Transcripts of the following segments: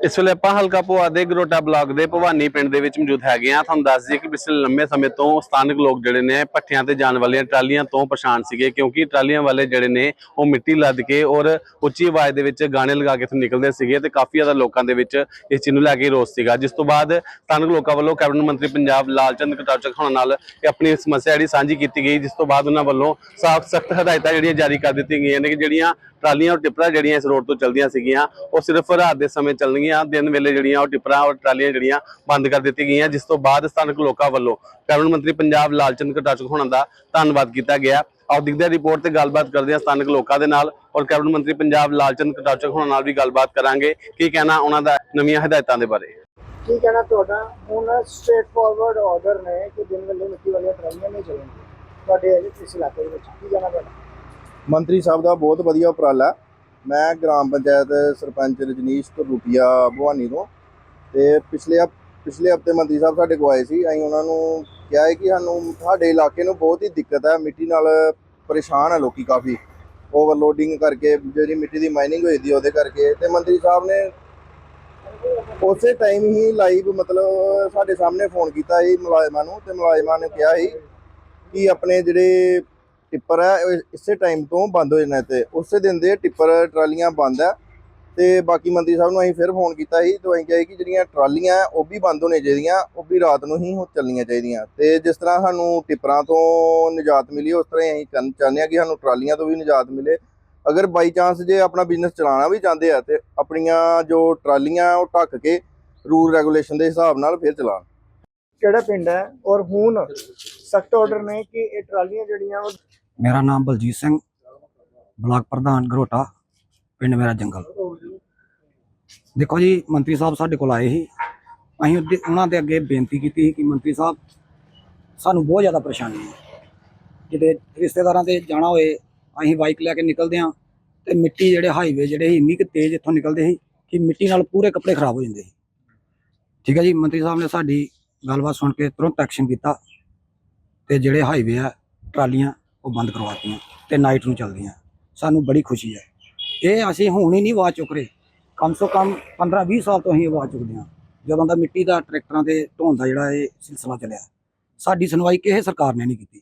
ਇਸ ਵੇਲੇ ਆਪਾਂ ਹਲਕਾ ਪੋਆ ਦੇ ਗਰੋਟਾ ਬਲਾਕ ਦੇ ਭਵਾਨੀ ਪਿੰਡ ਦੇ ਵਿੱਚ ਮੌਜੂਦ ਹੈਗੇ ਆ ਤੁਹਾਨੂੰ ਦੱਸ ਦਈਏ ਕਿ ਪਿਛਲੇ ਲੰਮੇ ਸਮੇਂ ਤੋਂ ਸਥਾਨਕ ਲੋਕ ਜਿਹੜੇ ਨੇ ਪੱਠਿਆਂ ਤੇ ਜਾਣ ਵਾਲੀਆਂ ਟਰਾਲੀਆਂ ਤੋਂ ਪਰੇਸ਼ਾਨ ਸੀਗੇ ਕਿਉਂਕਿ ਟਰਾਲੀਆਂ ਵਾਲੇ ਜਿਹੜੇ ਨੇ ਉਹ ਮਿੱਟੀ ਲੱਦ ਕੇ ਔਰ ਉੱਚੀ ਆਵਾਜ਼ ਦੇ ਵਿੱਚ ਗਾਣੇ ਲਗਾ ਕੇ ਇੱਥੋਂ ਨਿਕਲਦੇ ਸੀਗੇ ਤੇ ਕਾਫੀ ਜ਼ਿਆਦਾ ਲੋਕਾਂ ਦੇ ਵਿੱਚ ਇਸ ਚੀਜ਼ ਨੂੰ ਲੈ ਕੇ ਰੋਸ ਸੀਗਾ। ਜਿਸ ਤੋਂ ਬਾਅਦ ਸਥਾਨਕ ਲੋਕਾਂ ਵੱਲੋਂ ਕੈਬਨਿਟ ਮੰਤਰੀ ਪੰਜਾਬ ਲਾਲਚੰਦ ਕਟਾਚਕ ਹੋਣਾ ਨਾਲ ਇਹ ਆਪਣੀ ਸਮੱਸਿਆ ਜਿਹੜੀ ਸਾਂਝੀ ਕੀਤੀ ਗਈ, ਜਿਸ ਤੋਂ ਬਾਅਦ ਉਹਨਾਂ ਵੱਲੋਂ ਸਾਫ਼ ਸਖਤ ਹਦਾਇਤਾਂ ਜਿਹੜੀਆਂ ਜਾਰੀ ਕਰ ਦਿੱਤੀਆਂ ਗਈਆਂ ਨੇ ਕਿ ਜਿਹੜੀਆਂ ਟਰਾਲੀਆਂ ਔਰ ਟਿੱਪਰਾਂ ਜਿਹੜੀਆਂ ਇਸ ਰੋਡ ਤੋਂ ਚੱਲਦੀਆਂ ਸੀਗੀਆਂ, ਉਹ ਸਿਰਫ ਰਾਤ ਦੇ ਸਮੇਂ ਚੱਲਣਗੀਆਂ ਦਿਨ ਵੇਲੇ ਜਿਹੜੀਆਂ ਉਹ ਟਿੱਪਰਾਂ ਔਰ ਟਰਾਲੀਆਂ ਜਿਹੜੀਆਂ ਬੰਦ ਕਰ ਦਿੱਤੀਆਂ ਗਈਆਂ ਜਿਸ ਤੋਂ ਬਾਅਦ ਸਥਾਨਕ ਲੋਕਾਂ ਵੱਲੋਂ ਕੈਬਨਿਟ ਮੰਤਰੀ ਪੰਜਾਬ ਲਾਲਚੰਦ ਕਟਾਚਕ ਹੋਣਾ ਦਾ ਧੰਨਵਾਦ ਕੀਤਾ ਗਿਆ। ਆਓ ਦਿਖਦੇ ਰਿਪੋਰਟ ਤੇ ਗੱਲਬਾਤ ਕਰਦੇ ਹਾਂ ਸਥਾਨਕ ਲੋਕਾਂ ਦੇ ਨਾਲ ਔਰ ਕੈਬਨਿਟ ਮੰਤਰੀ ਪੰਜਾਬ ਲਾਲਚੰਦ ਕਟਾਚਕ ਹੋਣਾ ਨਾਲ ਵੀ ਗੱਲਬਾਤ ਕਰਾਂਗੇ। ਕੀ ਕਹਿਣਾ ਉਹਨਾਂ ਦਾ ਨਵੀਆਂ ਹਦਾਇਤਾਂ ਦੇ ਬਾਰੇ? ਕੀ ਕਹਿਣਾ ਤੁਹਾਡਾ? ਹੁਣ ਸਟ੍ਰੇਟ ਫਾਰਵਰਡ ਆਰਡਰ ਨੇ ਕਿ ਦਿਨ ਵੇਲੇ ਮਿੱਟੀ ਵਾਲੀਆਂ ਟਰਾਲੀਆਂ ਨਹੀਂ ਚੱਲਣਗੀਆਂ। ਤੁਹਾਡੇ ਇਸ ਇਲਾਕੇ ਦੇ ਵਿੱਚ ਕੀ ਕਹਿਣਾ ਤੁਹਾਡਾ? ਮੰਤਰੀ ਸਾਹਿਬ ਦਾ ਬਹੁਤ ਵਧੀਆ ਉਪਰਾਲਾ। ਮੈਂ ਗ੍ਰਾਮ ਪੰਚਾਇਤ ਸਰਪੰਚ ਰਜਨੀਸ਼ ਰੂਪੀਆ ਭਵਾਨੀ ਤੋਂ ਤੇ ਪਿਛਲੇ ਹਫ- ਪਿਛਲੇ ਹਫ਼ਤੇ ਮੰਤਰੀ ਸਾਹਿਬ ਸਾਡੇ ਕੋਲ ਆਏ ਸੀ, ਅਸੀਂ ਉਹਨਾਂ ਨੂੰ ਕਿਹਾ ਹੈ ਕਿ ਸਾਨੂੰ ਸਾਡੇ ਇਲਾਕੇ ਨੂੰ ਬਹੁਤ ਹੀ ਦਿੱਕਤ ਹੈ, ਮਿੱਟੀ ਨਾਲ ਪਰੇਸ਼ਾਨ ਹੈ ਲੋਕੀ ਕਾਫੀ। ਓਵਰਲੋਡਿੰਗ ਕਰਕੇ ਜਿਹੜੀ ਮਿੱਟੀ ਦੀ ਮਾਈਨਿੰਗ ਹੋਈ ਦੀ ਉਹਦੇ ਕਰਕੇ ਤੇ ਮੰਤਰੀ ਸਾਹਿਬ ਨੇ ਉਸੇ ਟਾਈਮ ਹੀ ਲਾਈਵ ਮਤਲਬ ਸਾਡੇ ਸਾਹਮਣੇ ਫੋਨ ਕੀਤਾ ਸੀ ਮੁਲਾਜ਼ਮਾਂ ਨੂੰ ਤੇ ਮੁਲਾਜ਼ਮਾਂ ਨੇ ਕਿਹਾ ਸੀ ਕਿ ਆਪਣੇ ਜਿਹੜੇ ਟਿੱਪਰ ਹੈ, ਉਹ ਇਸੇ ਟਾਈਮ ਤੋਂ ਬੰਦ ਹੋ ਜਾਣਾ ਤੇ ਉਸੇ ਦਿਨ ਦੇ ਟਿੱਪਰ ਟਰਾਲੀਆਂ ਬੰਦ ਹੈ ਤੇ ਬਾਕੀ ਮੰਤਰੀ ਸਾਹਿਬ ਨੂੰ ਅਸੀਂ ਫਿਰ ਫੋਨ ਕੀਤਾ ਸੀ ਤੇ ਅਸੀਂ ਕਿਹਾ ਸੀ ਕਿ ਜਿਹੜੀਆਂ ਟਰਾਲੀਆਂ ਉਹ ਵੀ ਬੰਦ ਹੋਣੀਆਂ ਚਾਹੀਦੀਆਂ, ਉਹ ਵੀ ਰਾਤ ਨੂੰ ਹੀ ਚੱਲਣੀਆਂ ਚਾਹੀਦੀਆਂ। ਤੇ ਜਿਸ ਤਰ੍ਹਾਂ ਸਾਨੂੰ ਟਿੱਪਰਾਂ ਤੋਂ ਨਿਜਾਤ ਮਿਲੀ, ਉਸ ਤਰ੍ਹਾਂ ਹੀ ਅਸੀਂ ਕਰਨ- ਚਾਹੁੰਦੇ ਹਾਂ ਕਿ ਸਾਨੂੰ ਟਰਾਲੀਆਂ ਤੋਂ ਵੀ ਨਿਜਾਤ ਮਿਲੇ। ਅਗਰ ਬਾਈ ਚਾਂਸ ਜੇ ਆਪਣਾ ਬਿਜ਼ਨਸ ਚਲਾਉਣਾ ਵੀ ਚਾਹੁੰਦੇ ਆ ਤੇ ਆਪਣੀਆਂ ਜੋ ਟਰਾਲੀਆਂ ਉਹ ਢੱਕ ਕੇ ਰੂਲ ਰੈਗੂਲੇਸ਼ਨ ਦੇ ਹਿਸਾਬ ਨਾਲ ਫਿਰ ਚਲਾਉਣ। ਕਿਹੜਾ ਪਿੰਡ ਹੈ? ਔਰ ਹੁਣ ਸਖਤ ਆਰਡਰ ਨੇ ਕਿ ਇਹ ਟਰਾਲੀਆਂ ਜਿਹੜੀਆਂ ਉਹ ਮੇਰਾ ਨਾਮ ਬਲਜੀਤ ਸਿੰਘ, ਬਲਾਕ ਪ੍ਰਧਾਨ ਗਰੋਟਾ, ਪਿੰਡ ਮੇਰਾ ਜੰਗਲ। ਦੇਖੋ ਜੀ, ਮੰਤਰੀ ਸਾਹਿਬ ਸਾਡੇ ਕੋਲ ਆਏ ਸੀ। ਅਸੀਂ ਉਹਦੇ- ਉਹਨਾਂ ਦੇ ਅੱਗੇ ਬੇਨਤੀ ਕੀਤੀ ਸੀ ਕਿ ਮੰਤਰੀ ਸਾਹਿਬ, ਸਾਨੂੰ ਬਹੁਤ ਜ਼ਿਆਦਾ ਪਰੇਸ਼ਾਨੀ ਹੈ। ਕਿਤੇ ਰਿਸ਼ਤੇਦਾਰਾਂ ਦੇ ਜਾਣਾ ਹੋਏ, ਅਸੀਂ ਬਾਈਕ ਲੈ ਕੇ ਨਿਕਲਦੇ ਹਾਂ ਤੇ ਮਿੱਟੀ ਜਿਹੜੇ ਹਾਈਵੇ ਜਿਹੜੇ ਸੀ, ਇੰਨੀ ਕੁ ਤੇਜ਼ ਇੱਥੋਂ ਨਿਕਲਦੇ ਸੀ ਕਿ ਮਿੱਟੀ ਨਾਲ ਪੂਰੇ ਕੱਪੜੇ ਖਰਾਬ ਹੋ ਜਾਂਦੇ ਸੀ। ਠੀਕ ਹੈ ਜੀ, ਮੰਤਰੀ ਸਾਹਿਬ ਨੇ ਸਾਡੀ ਗੱਲਬਾਤ ਸੁਣ ਕੇ ਤੁਰੰਤ ਐਕਸ਼ਨ ਕੀਤਾ ਤੇ ਜਿਹੜੇ ਹਾਈਵੇ ਆ, ਟਰਾਲੀਆਂ ਉਹ ਬੰਦ ਕਰਵਾਤੀਆਂ ਤੇ ਨਾਈਟ ਨੂੰ ਚੱਲਦੀਆਂ। ਸਾਨੂੰ ਬੜੀ ਖੁਸ਼ੀ ਹੈ। ਇਹ ਅਸੀਂ ਹੁਣ ਹੀ ਨਹੀਂ ਆਵਾਜ਼ ਚੁੱਕ ਰਹੇ। ਕਮ ਸੋ ਕਮ 15 20 ਸਾਲ ਤੋਂ ਅਸੀਂ ਆਵਾਜ਼ ਚੁੱਕਦੇ ਹਾਂ। ਜਦੋਂ ਦਾ ਮਿੱਟੀ ਦਾ ਟਰੈਕਟਰਾਂ ਤੇ ਢੋਣ ਦਾ ਜਿਹੜਾ ਇਹ ਸਿਲਸਿਲਾ ਚੱਲਿਆ, ਸਾਡੀ ਸੁਣਵਾਈ ਕਿਸੇ ਸਰਕਾਰ ਨੇ ਨਹੀਂ ਕੀਤੀ।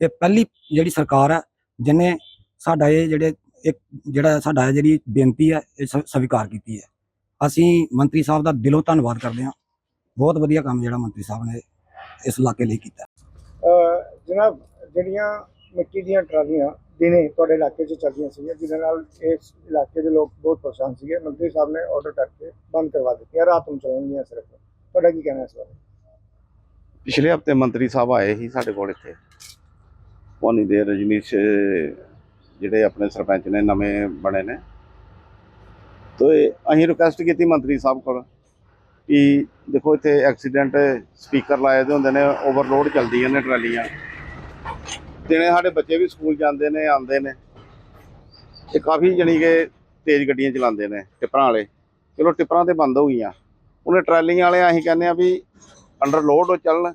ਇਹ ਪਹਿਲੀ ਜਿਹੜੀ ਸਰਕਾਰ ਹੈ ਜਿਨੇ ਸਾਡਾ ਇਹ ਜਿਹੜੇ ਇੱਕ ਜਿਹੜਾ ਸਾਡਾ ਜਿਹੜੀ ਬੇਨਤੀ ਹੈ ਇਹ ਸਵੀਕਾਰ ਕੀਤੀ ਹੈ। ਅਸੀਂ ਮੰਤਰੀ ਸਾਹਿਬ ਦਾ ਦਿਲੋਂ ਧੰਨਵਾਦ ਕਰਦੇ ਹਾਂ। ਬਹੁਤ ਵਧੀਆ ਕੰਮ ਜਿਹੜਾ ਮੰਤਰੀ ਸਾਹਿਬ ਨੇ ਇਸ ਇਲਾਕੇ ਲਈ ਕੀਤਾ। ਜਨਾਬ ਜਿਹੜੀਆਂ ਮਿੱਟੀ ਦੀਆਂ ਟਰਾਲੀਆਂ ਦਿਨੇ ਤੁਹਾਡੇ ਇਲਾਕੇ 'ਚ ਚੱਲਦੀਆਂ ਸੀਗੀਆਂ, ਜਿਹਦੇ ਨਾਲ ਇਸ ਇਲਾਕੇ ਦੇ ਲੋਕ ਬਹੁਤ ਪਰੇਸ਼ਾਨ ਸੀਗੇ। ਮੰਤਰੀ ਸਾਹਿਬ ਨੇ ਆਰਡਰ ਕਰਕੇ ਬੰਦ ਕਰਵਾ ਦਿੱਤੀਆਂ, ਰਾਤ ਨੂੰ ਚੱਲਣਗੀਆਂ ਸਿਰਫ। ਤੁਹਾਡਾ ਕੀ ਕਹਿਣਾ ਇਸ ਬਾਰੇ? ਪਿਛਲੇ ਹਫ਼ਤੇ ਮੰਤਰੀ ਸਾਹਿਬ ਆਏ ਸੀ ਸਾਡੇ ਕੋਲ ਇੱਥੇ। ਪੌਣੀ ਦੇ ਰਜਨੀਸ਼, ਜਿਹੜੇ ਆਪਣੇ ਸਰਪੰਚ ਨੇ, ਨਵੇਂ ਬਣੇ ਨੇ। ਤੇ ਅਸੀਂ ਰਿਕੁਐਸਟ ਕੀਤੀ ਮੰਤਰੀ ਸਾਹਿਬ ਕੋਲ ਕਿ ਦੇਖੋ ਇੱਥੇ ਐਕਸੀਡੈਂਟ ਸਪੀਕਰ ਲਾਏ ਦੇ ਹੁੰਦੇ ਨੇ ਓਵਰਲੋਡ ਚੱਲਦੀਆਂ ਨੇ ਟਰਾਲੀਆਂ। ਦਿਨੇ ਸਾਡੇ ਬੱਚੇ ਵੀ ਸਕੂਲ ਜਾਂਦੇ ਨੇ, ਆਉਂਦੇ ਨੇ। ਤੇ ਕਾਫੀ ਜਣੀ ਕਿ ਤੇਜ਼ ਗੱਡੀਆਂ ਚਲਾਉਂਦੇ ਨੇ ਟਿੱਪਰਾਂ ਵਾਲੇ। ਚਲੋ ਟਿੱਪਰਾਂ ਤੇ ਬੰਦ ਹੋ ਗਈਆਂ। ਉਹਨੇ ਟਰਾਲੀਆਂ ਵਾਲੇ ਅਸੀਂ ਕਹਿੰਦੇ ਆ ਵੀ ਅੰਡਰ ਲੋਡ ਚੱਲਣ,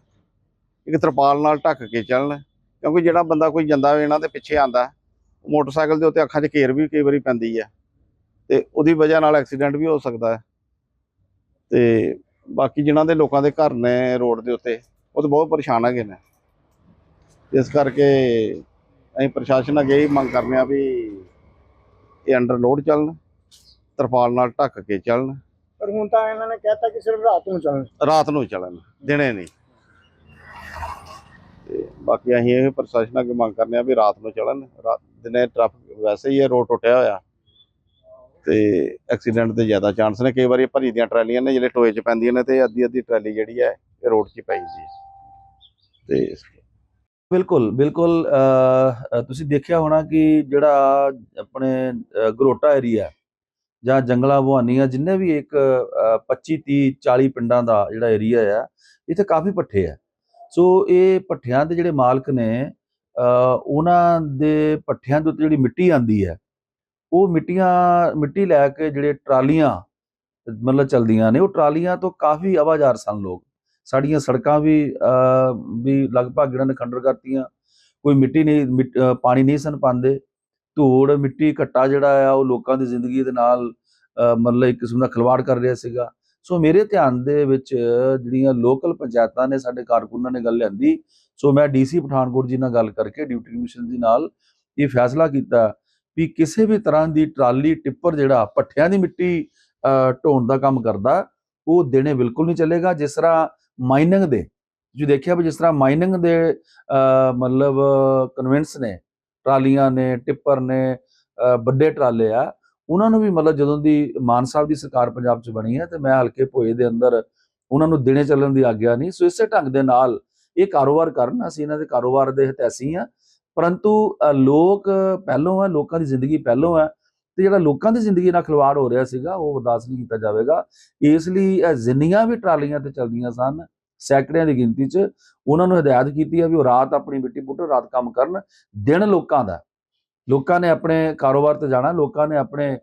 ਇੱਕ ਤਰਪਾਲ ਨਾਲ ਢੱਕ ਕੇ ਚੱਲਣ, ਕਿਉਂਕਿ ਜਿਹੜਾ ਬੰਦਾ ਕੋਈ ਜਾਂਦਾ ਹੋਵੇ ਇਹਨਾਂ ਦੇ ਪਿੱਛੇ ਆਂਦਾ ਮੋਟਰਸਾਈਕਲ ਦੇ ਉੱਤੇ ਅੱਖਾਂ 'ਚ ਘੇਰ ਵੀ ਕਈ ਵਾਰੀ ਪੈਂਦੀ ਹੈ ਤੇ ਉਹਦੀ ਵਜ੍ਹਾ ਨਾਲ ਐਕਸੀਡੈਂਟ ਵੀ ਹੋ ਸਕਦਾ ਹੈ। ਤੇ ਬਾਕੀ ਜਿਨ੍ਹਾਂ ਦੇ ਲੋਕਾਂ ਦੇ ਘਰ ਨੇ ਰੋਡ ਦੇ ਉੱਤੇ, ਉਹ ਤਾਂ ਬਹੁਤ ਪਰੇਸ਼ਾਨ ਹੈਗੇ ਨੇ। ਇਸ ਕਰਕੇ ਅਸੀਂ ਪ੍ਰਸ਼ਾਸਨ ਅੱਗੇ ਹੀ ਮੰਗ ਕਰਨੇ ਆ ਵੀ ਇਹ ਅੰਡਰ ਲੋਡ ਚੱਲਣ ਤਰਪਾਲ ਨਾਲ ਢੱਕ ਕੇ ਚੱਲਣ। ਪਰ ਹੁਣ ਤਾਂ ਇਹਨਾਂ ਨੇ ਕਹਿਤਾ ਕਿ ਸਿਰਫ ਰਾਤ ਨੂੰ ਚੱਲਣ। ਰਾਤ ਨੂੰ ਚੱਲਣ ਦਿਨੇ ਨਹੀਂ। ਤੇ ਬਾਕੀ ਅਸੀਂ ਇਹ ਪ੍ਰਸ਼ਾਸਨ ਅੱਗੇ ਮੰਗ ਕਰਨੇ ਆ ਵੀ ਰਾਤ ਨੂੰ ਚੱਲਣ ਦਿਨੇ ਟ੍ਰੈਫਿਕ ਵੈਸੇ ਹੀ ਇਹ ਰੋਡ ਟੁੱਟਿਆ ਹੋਇਆ। ਤੇ ਐਕਸੀਡੈਂਟ ਦੇ ਜ਼ਿਆਦਾ ਚਾਂਸ ਨੇ ਕਈ ਵਾਰੀ ਭਰੀ ਦੀਆਂ ਟਰਾਲੀਆਂ ਨੇ ਜਿਹੜੇ ਟੋਏ 'ਚ ਪੈਂਦੀਆਂ ਨੇ ਤੇ ਅੱਧੀ ਅੱਧੀ ਟਰਾਲੀ ਜਿਹੜੀ ਹੈ ਇਹ ਰੋਡ 'ਚ ਪਈ ਜੀ ਤੇ ਬਿਲਕੁਲ ਬਿਲਕੁਲ ਤੁਸੀਂ ਦੇਖਿਆ ਹੋਣਾ ਕਿ ਜਿਹੜਾ ਆਪਣੇ ਗਰੋਟਾ ਏਰੀਆ ਜਾਂ ਜੰਗਲਾ ਭਵਾਨੀਆਂ ਜਿੰਨੇ ਵੀ ਇੱਕ ਅਹ, 25 30 40 ਪਿੰਡਾਂ ਦਾ ਜਿਹੜਾ ਏਰੀਆ ਆ ਇੱਥੇ ਕਾਫੀ ਪੱਠੇ ਆ। ਸੋ ਇਹ ਪੱਠਿਆਂ ਦੇ ਜਿਹੜੇ ਮਾਲਕ ਨੇ ਉਹਨਾਂ ਦੇ ਪੱਠਿਆਂ ਦੇ ਉੱਤੇ ਜਿਹੜੀ ਮਿੱਟੀ ਆਂਦੀ ਹੈ ਉਹ ਮਿੱਟੀਆਂ ਮਿੱਟੀ ਲੈ ਕੇ ਜਿਹੜੇ ਟਰਾਲੀਆਂ ਮਤਲਬ ਚਲਦੀਆਂ ਨੇ ਉਹ ਟਰਾਲੀਆਂ ਤੋਂ ਕਾਫੀ ਆਵਾਜ਼ਾਰ ਸਨ ਲੋਕ। ਸਾਡੀਆਂ ਸੜਕਾਂ ਵੀ ਵੀ ਲਗਭਗ ਇਹਨਾਂ ਨੇ ਖੰਡਰ ਕਰਤੀਆਂ। ਕੋਈ ਮਿੱਟੀ ਨਹੀਂ, ਮਿੱਟ- ਪਾਣੀ ਨਹੀਂ ਸਨ ਪਾਉਂਦੇ। ਧੂੜ, ਮਿੱਟੀ, ਘੱਟਾ ਜਿਹੜਾ ਆ, ਉਹ ਲੋਕਾਂ ਦੀ ਜ਼ਿੰਦਗੀ ਦੇ ਨਾਲ ਮਤਲਬ ਇੱਕ ਕਿਸਮ ਦਾ ਖਿਲਵਾੜ ਕਰ ਰਿਹਾ ਸੀਗਾ। ਸੋ ਮੇਰੇ ਧਿਆਨ ਦੇ ਵਿੱਚ ਜਿਹੜੀਆਂ ਲੋਕਲ ਪੰਚਾਇਤਾਂ ਨੇ, ਸਾਡੇ ਕਾਰਕੁਨਾਂ ਨੇ ਗੱਲ ਲਿਆਂਦੀ। ਸੋ ਮੈਂ ਡੀਸੀ ਪਠਾਨਕੋਟ ਜੀ ਨਾਲ ਗੱਲ ਕਰਕੇ ਡਿਊਟੀ ਕਮਿਸ਼ਨ ਜੀ ਨਾਲ ਇਹ ਫੈਸਲਾ ਕੀਤਾ ਵੀ ਕਿਸੇ ਵੀ ਤਰ੍ਹਾਂ ਦੀ ਟਰਾਲੀ, ਟਿੱਪਰ ਜਿਹੜਾ ਪੱਠਿਆਂ ਦੀ ਮਿੱਟੀ ਢੋਣ ਦਾ ਕੰਮ ਕਰਦਾ, ਉਹ ਦੇਣੇ ਬਿਲਕੁਲ ਨਹੀਂ ਚੱਲੇਗਾ। ਜਿਸ ਤਰ੍ਹਾਂ ਮਾਈਨਿੰਗ ਦੇ। ਜੋ ਦੇਖਿਆ ਵੀ ਜਿਸ ਤਰ੍ਹਾਂ ਮਾਈਨਿੰਗ ਦੇ ਮਤਲਬ ਕਨਵੈਂਸ ਨੇ, ਟਰਾਲੀਆਂ ਨੇ, ਟਿੱਪਰ ਨੇ ਵੱਡੇ ਟਰਾਲੇ ਆ, ਉਹਨਾਂ ਨੂੰ ਵੀ ਮਤਲਬ ਜਦੋਂ ਦੀ ਮਾਨ ਸਾਹਿਬ ਦੀ ਸਰਕਾਰ ਪੰਜਾਬ 'ਚ ਬਣੀ ਹੈ ਤੇ ਮੈਂ ਹਲਕੇ ਭੋਏ ਦੇ ਅੰਦਰ ਉਹਨਾਂ ਨੂੰ ਦਿਨੇ ਚੱਲਣ ਦੀ ਆਗਿਆ ਨਹੀਂ, ਸੋ ਇਸੇ ਢੰਗ ਦੇ ਨਾਲ ਇਹ ਕਾਰੋਬਾਰ ਕਰਨ, ਅਸੀਂ ਇਹਨਾਂ ਦੇ ਕਾਰੋਬਾਰ ਦੇ ਹਿਤੈਸੀ ਆ ਪਰੰਤੂ ਲੋਕ ਪਹਿਲੋਂ ਆ ਲੋਕਾਂ ਦੀ ਜ਼ਿੰਦਗੀ ਪਹਿਲੋਂ ਆ ਤੇ ਜਿਹੜਾ ਲੋਕਾਂ ਦੀ ਜ਼ਿੰਦਗੀ ਨਾਲ ਖਿਲਵਾੜ ਹੋ ਰਿਹਾ ਸੀਗਾ, ਉਹ ਬਰਦਾਸ਼ਤ ਨਹੀਂ ਕੀਤਾ ਜਾਵੇਗਾ। ਇਸ ਲਈ ਇਹ ਜਿੰਨੀਆਂ ਵੀ ਟਰਾਲੀਆਂ ਤੇ ਚੱਲਦੀਆਂ ਸਨ, ਸੈਕੜਿਆਂ ਦੀ ਗਿਣਤੀ 'ਚ, ਉਹਨਾਂ ਨੂੰ ਹਦਾਇਤ ਕੀਤੀ ਹੈ ਵੀ ਉਹ ਰਾਤ ਆਪਣੀ ਮਿੱਟੀ ਪੁੱਟਣ, ਰਾਤ ਕੰਮ ਕਰਨ, ਦਿਨ ਲੋਕਾਂ ਦਾ। ਲੋਕਾਂ ਨੇ ਆਪਣੇ ਕਾਰੋਬਾਰ ਤੇ ਜਾਣਾ, ਲੋਕਾਂ ਨੇ ਆਪਣੇ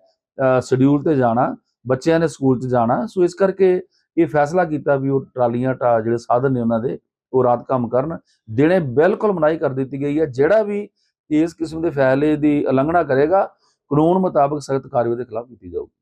ਸ਼ਡਿਊਲ ਤੇ ਜਾਣਾ, ਬੱਚਿਆਂ ਨੇ ਸਕੂਲ 'ਚ ਜਾਣਾ। ਸੋ ਇਸ ਕਰਕੇ ਇਹ ਫੈਸਲਾ ਕੀਤਾ ਵੀ ਉਹ ਟਰਾਲੀਆਂ ਟਾ ਜਿਹੜੇ ਸਾਧਨ ਨੇ ਉਹਨਾਂ ਦੇ, ਉਹ ਰਾਤ ਕੰਮ ਕਰਨ। ਦਿਨੇ ਬਿਲਕੁਲ ਮਨਾਹੀ ਕਰ ਦਿੱਤੀ ਗਈ ਹੈ। ਜਿਹੜਾ ਵੀ ਇਸ ਕਿਸਮ ਦੇ ਫੈਸਲੇ ਦੀ ਉਲੰਘਣਾ ਕਰੇਗਾ ਕਾਨੂੰਨ ਮੁਤਾਬਕ ਸਖਤ ਕਾਰਵਾਈ ਦੇ ਖਿਲਾਫ ਕੀਤੀ ਜਾਊਗੀ।